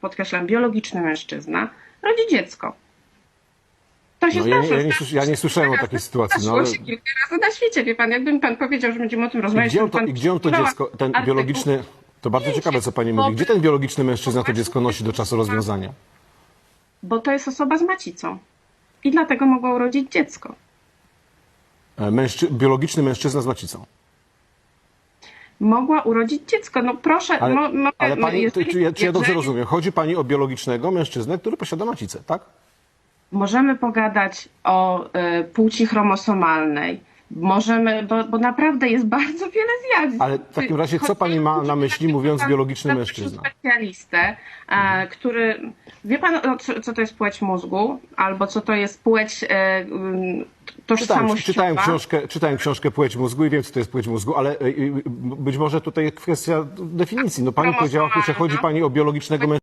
podkreślam, biologiczny mężczyzna rodzi dziecko. To się No, ja, nie- zdarza. ja, nie, słysz- ja nie słyszałem o takiej sytuacji. No, Zdarzyło ale się kilka razy na świecie, wie pan. Jakby mi pan powiedział, że będziemy o tym rozmawiać, gdzie, on to I gdzie on to dziecko, ten artykuł. biologiczny, to bardzo ciekawe, co pani mówi. Gdzie ten biologiczny mężczyzna to dziecko nosi do czasu rozwiązania? Bo to jest osoba z macicą. I dlatego mogła urodzić dziecko. E, Mężczy, biologiczny mężczyzna z macicą. Mogła urodzić dziecko. No proszę, Ale, mo, mogę, ale pani, jeżeli- czy, ja, czy ja dobrze jeżeli rozumiem? Chodzi pani o biologicznego mężczyznę, który posiada macicę, tak? Możemy pogadać o y, płci chromosomalnej. Możemy, bo, bo naprawdę jest bardzo wiele zjawisk. Ale w takim razie co pani ma na myśli, mówiąc biologiczny mężczyzna? specjalistę, e, który... Wie pan, o co, co to jest płeć mózgu? Albo co to jest płeć e, tożsamościowa? czytałem, książkę, czytałem książkę Płeć mózgu i wiem, co to jest płeć mózgu, ale e, być może tutaj kwestia definicji. No pani powiedziała, że chodzi pani o biologicznego mężczyznę.